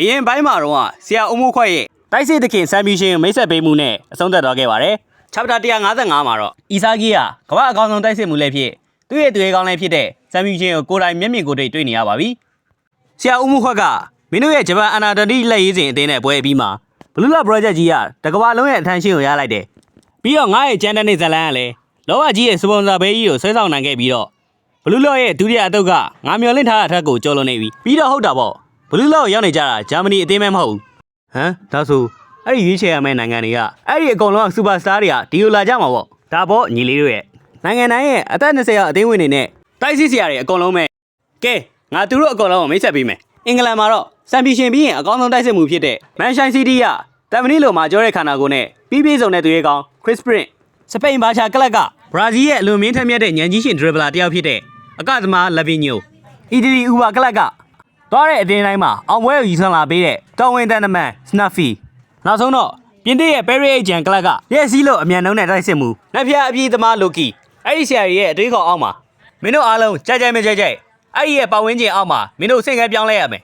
အရင်ပိုင်းမှာတော့ဆရာဦးမိုးခွက်ရဲ့တိုက်စစ်တခင်ဆမ်ပီရှင်မိတ်ဆက်ပေးမှုနဲ့အဆုံးသတ်သွားခဲ့ပါတယ်။ chapter 155မှာတော့အီဆာဂီယာကမ္ဘာအကောင်ဆုံးတိုက်စစ်မှုလည်းဖြစ်သူ့ရဲ့သူရဲကောင်းလည်းဖြစ်တဲ့ဆမ်ပီရှင်ကိုကိုယ်တိုင်မျက်မြင်ကိုယ်တွေ့တွေ့နေရပါပြီ။ဆရာဦးမိုးခွက်ကမင်းတို့ရဲ့ဂျပန်အနာတတိလက်ရေးစဉ်အသင်းနဲ့ပွဲအပြီးမှာဘလူးလာ project ကြီးကတကမ္ဘာလုံးရဲ့အထမ်းရှင်ကိုရလိုက်တယ်။ပြီးတော့ငါ့ရဲ့ကျန်တဲ့နေဇလန်ကလည်းလောဘကြီးရဲ့စပွန်ဆာဘေးကြီးကိုဆွဲဆောင်နိုင်ခဲ့ပြီးတော့ဘလူးလော့ရဲ့ဒုတိယအတုပ်ကငါမျောလင့်ထားတဲ့အထက်ကိုကျော်လွန်နေပြီပြီးတော့ဟုတ်တာပေါ့ ဘလူးလော့ကိုရောက်နေကြတာဂျာမနီအသင်းမဲမဟုတ်ဘူးဟမ်ဒါဆိုအဲ့ဒီရွေးချယ်ရမယ့်နိုင်ငံတွေကအဲ့ဒီအကုန်လုံးကစူပါစတာတွေကဒီလိုလာကြမှာပေါ့ဒါပေါ့ညီလေးတို့ရဲ့နိုင်ငံတိုင်းရဲ့အသက်20ရောက်အသင်းဝင်တွေနဲ့တိုက်စစ်စရာတွေအကုန်လုံးပဲကဲငါသူတို့အကုန်လုံးကိုမိတ်ဆက်ပေးမယ်အင်္ဂလန်မှာတော့စံပီရှင်ပြီးရင်အကောင်းဆုံးတိုက်စစ်မှုဖြစ်တဲ့မန်ရှိုင်းစီးတီးကတမ်မနီလိုမှာကြောတဲ့ခန္ဓာကိုယ်နဲ့ပြီးပြည့်စုံတဲ့သူရဲကောင်းခရစ်စပရင့်စပိန်ဘာချာကလပ်ကဘရာဇီးရဲ့အလွန်မင်းထက်မြက်တဲ့ညံကြီးရှင်ဒရဘလာတစ်ယောက်ဖြစ်တဲ့အကသမားလဗီညိုအီတလီဥပါကလပ်က သွားတဲ့အတင်းတိုင်းမှာအောင်ပွဲကိုယူဆလာပေးတဲ့တော်ဝင်တန်တမန်စနက်ဖီနောက်ဆုံးတော့ပြင်သစ်ရဲ့ပဲရီအေဂျန်ကလပ်ကရဲ့စီးလို့အမြန်နှုံးနဲ့တိုက်စစ်မှုလက်ဖျားအပြေးသမားလိုကီအဲ့ဒီဆရာကြီးရဲ့အတွေးခေါ်အောက်မှာမင်းတို့အားလုံးကြိုက်ကြိုက်မကြိုက်ကြိုက်အဲ့ဒီရဲ့ပတ်ဝန်းကျင်အောက်မှာမင်းတို့စိတ်ကပြောင်းလဲရမယ်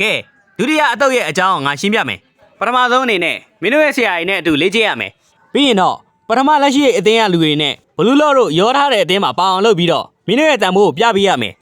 ကဲဒုတိယအတုပ်ရဲ့အကြောင်းကိုငါရှင်းပြမယ်ပထမဆုံးအနေနဲ့မင်းတို့ရဲ့ဆရာကြီးနဲ့အတူလေ့ကျင့်ရမယ်ပြီးရင်တော့ပထမလက်ရှိရဲ့အသင်းကလူတွေနဲ့ဘလူးလော့တို့ရောထားတဲ့အသင်းမှာပါအောင်လုပ်ပြီးတော့မင်းတို့ရဲ့တန်ဖိုးကိုပြပေးရမယ်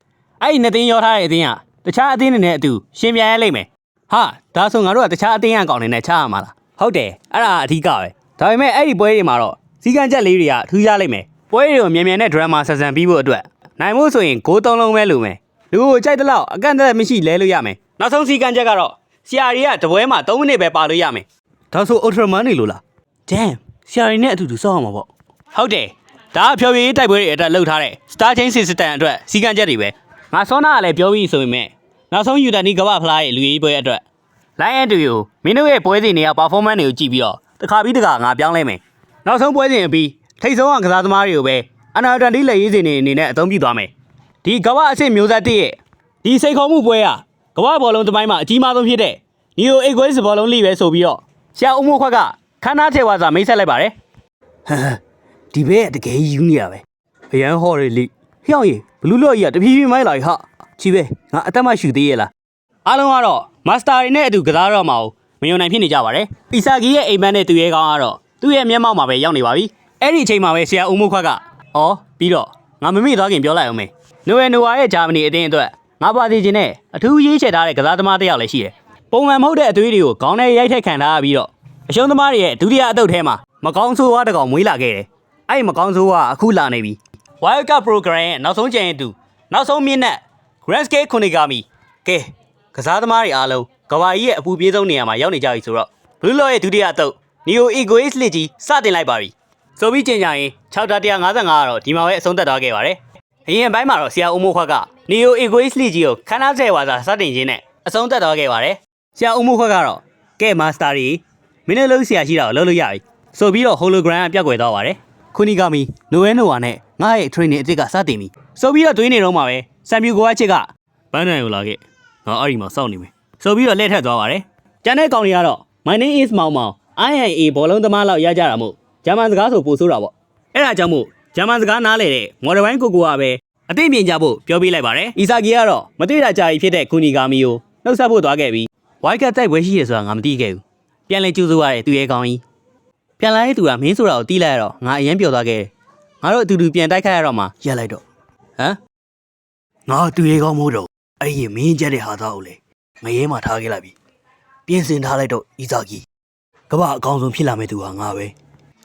အဲ့ဒီနှစ်သင်းရောထားတဲ့အသင်းက တခြားအသင်းတွေနဲ့အတူရှင်းပြရလိမ့်မယ်ဟာဒါဆိုငါတို့ကတခြားအသင်းအကောင်တွေနဲ့ချရမှာလားဟုတ်တယ်အဲ့ဒါအဓိကပဲဒါပေမဲ့အဲ့ဒီပွဲတွေမှာတော့စီကံချက်လေးတွေကထူးခြားလိမ့်မယ်ပွဲတွေကိုမြန်မြန်နဲ့ဒရမာဆက်ဆံပြီးဖို့အတွက်နိုင်မှုဆိုရင်ဂိုးသုံးလုံးပဲလိုမယ်လူကိုကြိုက်တဲ့လောက်အကန့်အသတ်မရှိလဲလို့ရမယ်နောက်ဆုံးစီကံချက်ကတော့ဆရာကြီးကတပွဲမှာ3မိနစ်ပဲပါလို့ရမယ်ဒါဆိုအူထရာမန်နေလို့လား damn ဆရာကြီးနဲ့အတူတူစောင့်အောင်ပါပေါ့ဟုတ်တယ်ဒါကဖြော်ပြရေးတိုက်ပွဲတွေအတွက်လှုပ်ထားတဲ့ Star Chain System အတွက်စီကံချက်တွေပဲငါစောနာကလည်းပြောပြီးဆိုပေမဲ့ နောက်ဆုံးယူတန်ဒီကမ္ဘာဖလားရဲ့လူရေးပွဲအတွက် line အတူကိုမင်းတို့ရဲ့ပွဲစဉ်တွေက performance တွေကိုကြည့်ပြီးတော့တစ်ခါပြီးတစ်ခါငါပြောင်းလဲမယ်နောက်ဆုံးပွဲစဉ်အပြီးထိတ်ဆုံးကကစားသမားတွေကိုပဲအနာတန်ဒီလက်ရေးစဉ်တွေအနေနဲ့အသုံးပြုသွားမယ်ဒီကမ္ဘာအဆင့်မျိုးဆက်တစ်ရဲ့ဒီစိတ်ခေါ်မှုပွဲကကမ္ဘာဘောလုံးတမိုင်းမှာအကြီးမားဆုံးဖြစ်တဲ့ Neo Equals ဘောလုံးလိပဲဆိုပြီးတော့ဆရာဦးမိုးခွက်ကခန်းသားထေဝါစာမိတ်ဆက်လိုက်ပါတယ်ဟမ်ဒီဘက်ကတကယ်ယူနေရပဲအရန်ဟော်ရီလိဟျောင်းရီဘလူးလော့ကြီးကတဖြည်းဖြည်းမိုက်လာဟာ ချီပဲငါအသက်မရှူသေးရဲ့လားအားလုံးကတော့မာစတာတွေနဲ့အတူကစားတော့မှာမယုံနိုင်ဖြစ်နေကြပါတယ်အီဆာဂီရဲ့အိမ်မက်နဲ့သူရဲကောင်းကတော့သူ့ရဲ့မျက်မှောက်မှာပဲရောက်နေပါပြီအဲ့ဒီအချိန်မှာပဲဆရာဦးမိုးခွက်ကအော်ပြီးတော့ငါမမေ့သွားခင်ပြောလိုက်အောင်မေနိုဝယ်နိုဝါရဲ့ဂျာမနီအတင်းအတွက်ငါပါစီခြင်းနဲ့အထူးရေးချယ်ထားတဲ့ကစားသမားတစ်ယောက်လည်းရှိတယ်ပုံမှန်မဟုတ်တဲ့အသွေးတွေကိုခေါင်းထဲရိုက်ထက်ခံထားရပြီးတော့အရှုံးသမားတွေရဲ့ဒုတိယအတုပ်ထဲမှာမကောင်းဆိုးဝါးတစ်ကောင်မွေးလာခဲ့တယ်အဲ့ဒီမကောင်းဆိုးကအခုလာနေပြီ Wild Cup Program ရဲ့နောက်ဆုံးကြံရင်တူနောက်ဆုံးမြင့်နဲ့ Grand Scale Kunigami ကဲကစားသမားတွေအားလုံးကဘာကြီးရဲ့အပူပြေးဆုံးနေရာမှာရောက်နေကြပြီဆိုတော့ Blue Law ရဲ့ဒုတိယအတုပ် Neo Egoist လက်ကြီးစတင်လိုက်ပါပြီဆိုပြီးကြင်ကြရင်6တာ155ကတော့ဒီမှာပဲအဆုံးသတ်သွားခဲ့ပါတယ်အရင်ပိုင်းမှာတော့ဆရာဦးမိုးခွက်က Neo Egoist လက်ကြီးကိုခန်းသားဆယ်ဝါစာစတင်ခြင်းနဲ့အဆုံးသတ်သွားခဲ့ပါတယ်ဆရာဦးမိုးခွက်ကတော့ကဲ Master ကြီးမင်းတို့လုံးဆရာရှိတာကိုလုပ်လို့ရပြီဆိုပြီးတော့ hologram ကပြတ်ကွယ်သွားပါတယ်ခုနီဂါမီနိုဝဲနိုဝါနဲ့ငါ့ရဲ့ training အစ်စ်ကစတင်ပြီဆိုပြီးတော့တွေးနေတော့မှာပဲ ဆမ်ပြူကိုအချစ်ကဘန်းနန်ကိုလာခဲ့ငါအဲ့ဒီမှာစောင့်နေမယ်ဆိုပြီးတော့လက်ထက်သွားပါတယ်ကျန်တဲ့ကောင်တွေကတော့ my name is မောင်မောင် INA ဘောလုံးသမားလောက်ရကြတာမို့ဂျာမန်စကားဆိုပို့ဆိုးတာပေါ့အဲ့ဒါကြောင့်မို့ဂျာမန်စကားနားလေတဲ့မော်ဒယ်ပိုင်းကိုကိုကပဲအသိမြင်ကြဖို့ပြောပြလိုက်ပါတယ်အီဆာဂီကတော့မသိတာကြာကြီးဖြစ်တဲ့ခုနီဂါမီကိုနှုတ်ဆက်ဖို့သွားခဲ့ပြီးဝိုက်ကတ်တိုက်ပွဲရှိရဆိုတာငါမသိခဲ့ဘူးပြန်လဲကျူးစိုးရတဲ့သူရဲ့ကောင်းကြီးပြန်လာတဲ့သူကမင်းဆိုတာကိုတီးလိုက်ရတော့ငါအရင်ပျော်သွားခဲ့တယ်ငါတို့အတူတူပြန်တိုက်ခိုက်ရတော့မှရက်လိုက်တော့ဟမ် ငါသူရေကောင်းမို့တော့အဲ့ဒီမင်းကြက်တဲ့ဟာသားကိုလေငရဲမှာထားခဲ့လိုက်ပြီပြင်ဆင်ထားလိုက်တော့ဤဇာကြီးကမ္ဘာအကောင်းဆုံးဖြစ်လာမယ့်သူဟာငါပဲ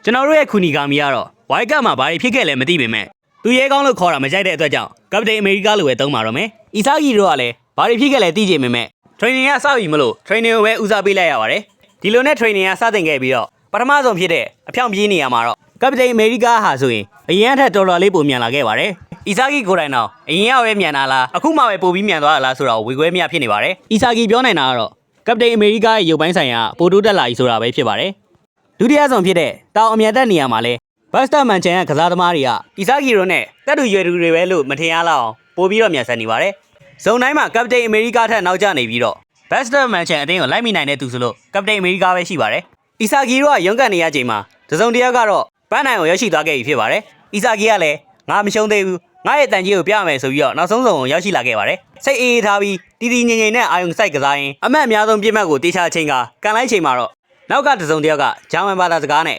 ကျွန်တော်တို့ရဲ့ခုနီဂါမီကတော့ဝိုက်ကတ်မှာဘာတွေဖြစ်ခဲ့လဲမသိပေမဲ့သူရဲကောင်းလို့ခေါ်တာမကြိုက်တဲ့အတွက်ကြောင့်ကပတိန်အမေရိကလိုပဲသုံးပါတော့မယ်ဤဇာကြီးတို့ကလည်းဘာတွေဖြစ်ခဲ့လဲသိကြပေမဲ့ training ကစပြီမလို့ training ကိုပဲဦးစားပေးလိုက်ရပါတယ်ဒီလိုနဲ့ training ကစတင်ခဲ့ပြီးတော့ပထမဆုံးဖြစ်တဲ့အဖြောင့်ပြေးနေရမှာတော့ကပတိန်အမေရိကဟာဆိုရင်အရင်အထက်တော်တော်လေးပုံမြန်လာခဲ့ပါတယ်။ အီဆာဂီကိုယ်တိုင်တော့အရင်ကပဲမြန်လာလားအခုမှပဲပိုပြီးမြန်သွားတာလားဆိုတော့ဝေခွဲမရဖြစ်နေပါတယ်။အီဆာဂီပြောနိုင်တာကတော့ကပတိန်အမေရိကရဲ့ရုပ်ပိုင်းဆိုင်ရာပိုတိုးတက်လာပြီဆိုတာပဲဖြစ်ပါတယ်။ဒုတိယဆုံးဖြစ်တဲ့တောင်အမြန်တက်နေရာမှာလဲဘတ်စတာမန်ချန်ရဲ့ကစားသမားတွေကအီဆာဂီရိုနဲ့တက်တူရွယ်သူတွေပဲလို့မထင်ရလောက်အောင်ပိုပြီးတော့မြန်ဆန်နေပါတယ်။ဇုံတိုင်းမှာကပတိန်အမေရိကထက်နောက်ကျနေပြီးတော့ဘတ်စတာမန်ချန်အတင်းကိုလိုက်မိနိုင်တဲ့သူဆိုလို့ကပတိန်အမေရိကပဲရှိပါတယ်။အီဆာဂီရောကရုန်းကန်နေရချိန်မှာတစုံတစ်ယောက်ကတော့ပန်းနိုင်ကိုရောက်ရှိသွားခဲ့ပြီဖြစ်ပါတယ်။အီဆာဂီကလည်းငါမရှုံးသေးဘူး ငါရဲ့တန်ကြီးကိုပြမယ်ဆိုပြီးတော့နောက်ဆုံးဆုံးကိုရောက်ရှိလာခဲ့ပါတယ်စိတ်အေးအေးထားပြီးတီတီငိမ့်ငိမ့်နဲ့အာယုံစိုက်ကစားရင်အမတ်အများဆုံးပြစ်မှတ်ကိုတေချာချိန်ကကန်လိုက်ချိန်မှာတော့နောက်ကတစုံတစ်ယောက်ကဂျာမန်ဘာသာစကားနဲ့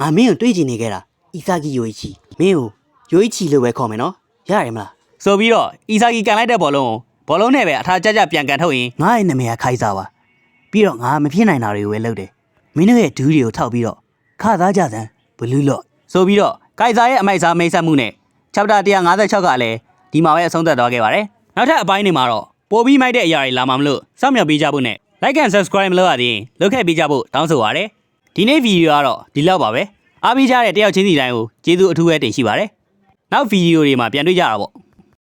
ငါမင်းကိုတွေ့ချင်နေခဲ့တာအီစာဂီယိုအီချီမင်းကိုယိုအီချီလို့ပဲခေါ်မယ်နော်ရတယ်မလားဆိုပြီးတော့အီဆာဂီကန်လိုက်တဲ့ဘောလုံးကိုဘောလုံးနဲ့ပဲအထာကြကြပြန်ကန်ထုတ်ရင်ငါရဲ့နာမည်ကခိုင်စာပါပြီးတော့ငါမဖြစ်နိုင်တာတွေကိုပဲလုပ်တယ်မင်းတို့ရဲ့ဒူးတွေကိုထောက်ပြီးတော့ခသားကြစမ်းဘလူးလော့ဆိုပြီးတော့ကိုက်စာရဲ့အမိုက်စားမိတ်ဆက်မှုနဲ့ chapter 156ကလည်းဒီမှာပဲအဆုံးသတ်သွားခဲ့ပါတယ်နောက်ထပ်အပိုင်းတွေမှာတော့ပိုပြီးမိုက်တဲ့အရာတွေလာမှာမလို့စောင့်မျှော်ပေးကြဖို့နဲ့ like and subscribe မလုပ်ရသေးရင်လုပ်ခဲ့ပေးကြဖို့တောင်းဆိုပါရစေဒီနေ့ဗီဒီယိုကတော့ဒီလောက်ပါပဲအားပေးကြတဲ့တယောက်ချင်းစီတိုင်းကိုကျေးဇူးအထူးပဲတင်ရှိပါတယ်နောက်ဗီဒီယိုတွေမှာပြန်တွေ့ကြတာပေါ့